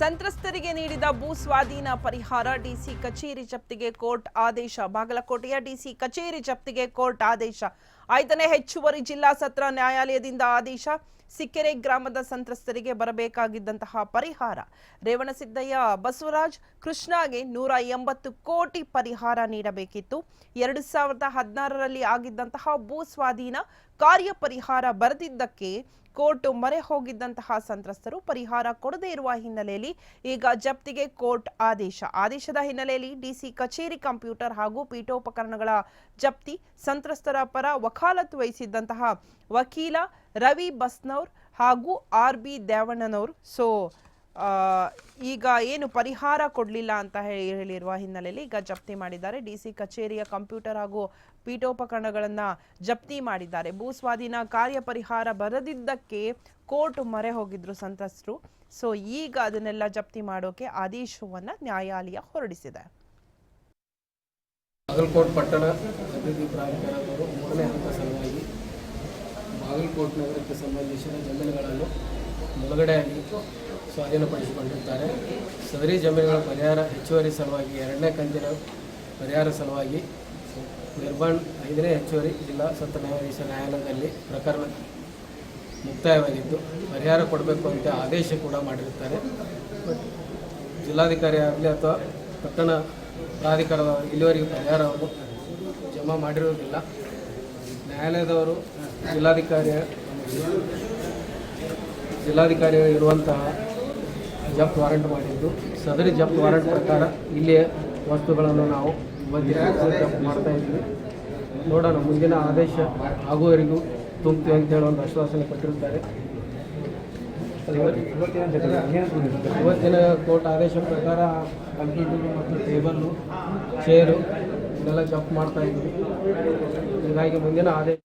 ಸಂತ್ರಸ್ತರಿಗೆ ನೀಡಿದ ಭೂ ಸ್ವಾಧೀನ ಪರಿಹಾರ, ಡಿಸಿ ಕಚೇರಿ ಜಪ್ತಿಗೆ ಕೋರ್ಟ್ ಆದೇಶ. ಬಾಗಲಕೋಟೆಯ ಡಿಸಿ ಕಚೇರಿ ಜಪ್ತಿಗೆ ಕೋರ್ಟ್ ಆದೇಶ. ಐದನೇ ಹೆಚ್ಚುವರಿ ಜಿಲ್ಲಾ ಸತ್ರ ನ್ಯಾಯಾಲಯದಿಂದ ಆದೇಶ. ಸಿಕ್ಕೆರೆ ಗ್ರಾಮದ ಸಂತ್ರಸ್ತರಿಗೆ ಬರಬೇಕಾಗಿದ್ದಂತಹ ಪರಿಹಾರ. ರೇವಣಸಿದ್ದಯ್ಯ, ಬಸವರಾಜ್ ಕೃಷ್ಣಾಗೆ ನೂರ ಎಂಬತ್ತು ಕೋಟಿ ಪರಿಹಾರ ನೀಡಬೇಕಿತ್ತು. ಎರಡು ಸಾವಿರದ ಹದಿನಾರರಲ್ಲಿ ಆಗಿದ್ದಂತಹ ಭೂ ಸ್ವಾಧೀನ ಕಾರ್ಯ ಪರಿಹಾರ ಬರೆದಿದ್ದಕ್ಕೆ ಕೋರ್ಟ್ ಮೊರೆ ಹೋಗಿದ್ದಂತಹ ಸಂತ್ರಸ್ತರು ಪರಿಹಾರ ಕೊಡದೇ ಇರುವ ಹಿನ್ನೆಲೆಯಲ್ಲಿ ಈಗ ಜಪ್ತಿಗೆ ಕೋರ್ಟ್ ಆದೇಶ. ಆದೇಶದ ಹಿನ್ನೆಲೆಯಲ್ಲಿ ಡಿಸಿ ಕಚೇರಿ ಕಂಪ್ಯೂಟರ್ ಹಾಗೂ ಪೀಠೋಪಕರಣಗಳ ಜಪ್ತಿ, ಸಂತ್ರಸ್ತರ ಪರ ವಕಾಲತ್ತು ವಹಿಸಿದ್ದಂತಹ ವಕೀಲ ರವಿ ಬಸ್ನೌರ್ ಹಾಗೂ ಆರ್ ಬಿ ದೇವಣ್ಣನವ್ರು. ಸೊ ಈಗ ಏನು ಪರಿಹಾರ ಕೊಡಲಿಲ್ಲ ಅಂತ ಹೇಳಿ ಹೇಳಿರುವ ಹಿನ್ನೆಲೆಯಲ್ಲಿ ಈಗ ಜಪ್ತಿ ಮಾಡಿದ್ದಾರೆ. ಡಿ ಸಿ ಕಚೇರಿಯ ಕಂಪ್ಯೂಟರ್ ಹಾಗೂ ಪೀಠೋಪಕರಣಗಳನ್ನು ಜಪ್ತಿ ಮಾಡಿದ್ದಾರೆ. ಭೂ ಸ್ವಾಧೀನ ಕಾರ್ಯ ಪರಿಹಾರ ಬರದಿದ್ದಕ್ಕೆ ಕೋರ್ಟ್ ಮೊರೆ ಹೋಗಿದ್ರು ಸಂತ್ರಸ್ತರು ಸೊ, ಈಗ ಅದನ್ನೆಲ್ಲ ಜಪ್ತಿ ಮಾಡೋಕೆ ಆದೇಶವನ್ನು ನ್ಯಾಯಾಲಯ ಹೊರಡಿಸಿದೆ. ಬಾಗಲಕೋಟ್ ಪಟ್ಟಣ ಅಭಿವೃದ್ಧಿ ಪ್ರಾಧಿಕಾರದವರು ಮೂರನೇ ಹಂತ ಸಲುವಾಗಿ ಬಾಗಲಕೋಟ್ ನಗರಕ್ಕೆ ಸಂಬಂಧಿಸಿದ ಜಮೀನುಗಳನ್ನು ಮುಳುಗಡೆಯಾಗಿ ಸ್ವಾಧೀನಪಡಿಸಿಕೊಂಡಿರ್ತಾರೆ. ಸದರಿ ಜಮೀನುಗಳ ಪರಿಹಾರ ಹೆಚ್ಚುವರಿ ಸಲುವಾಗಿ ಎರಡನೇ ಕಂತಿನ ಪರಿಹಾರ ಸಲುವಾಗಿ ನಿರ್ಬಂಡ್ ಐದನೇ ಹೆಚ್ಚುವರಿ ಜಿಲ್ಲಾ ಸತ್ರ ನ್ಯಾಯಾಧೀಶ ನ್ಯಾಯಾಲಯದಲ್ಲಿ ಪ್ರಕರಣ ಮುಕ್ತಾಯವಾಗಿದ್ದು, ಪರಿಹಾರ ಕೊಡಬೇಕು ಅಂತ ಆದೇಶ ಕೂಡ ಮಾಡಿರ್ತಾರೆ ಬಟ್ ಜಿಲ್ಲಾಧಿಕಾರಿ ಆಗಲಿ ಅಥವಾ ಪಟ್ಟಣ ಪ್ರಾಧಿಕಾರದ ಇಲ್ಲಿವರೆಗೆ ಪರಿಹಾರವನ್ನು ಜಮಾ ಮಾಡಿರುವುದಿಲ್ಲ. ನ್ಯಾಯಾಲಯದವರು ಜಿಲ್ಲಾಧಿಕಾರಿಯ ಜಿಲ್ಲಾಧಿಕಾರಿ ಇರುವಂತಹ ಜಪ್ತ್ ವಾರಂಟ್ ಮಾಡಿದ್ದು. ಸದರಿ ಜಪ್ತ್ ವಾರಂಟ್ ಪ್ರಕಾರ ಇಲ್ಲಿಯ ವಸ್ತುಗಳನ್ನು ನಾವು ಜಪ್ತ್ ಮಾಡ್ತಾ ಇದ್ವಿ ನೋಡೋಣ, ಮುಂದಿನ ಆದೇಶ ಆಗುವವರೆಗೂ ತುಂಬ್ತೀವಿ ಅಂತ ಹೇಳೋ ಒಂದು ಆಶ್ವಾಸನೆ ಕೊಟ್ಟಿರ್ತಾರೆ ಇವತ್ತಿನ ಕೋರ್ಟ್ ಆದೇಶ ಪ್ರಕಾರ ಕಂಪ್ಯೂಟರ್ ಮತ್ತು ಟೇಬಲ್ಲು ಚೇರು ಇದೆಲ್ಲ ಜಪ್ ಮಾಡ್ತಾ ಇದ್ವಿ ಹೀಗಾಗಿ ಮುಂದಿನ ಆದೇಶ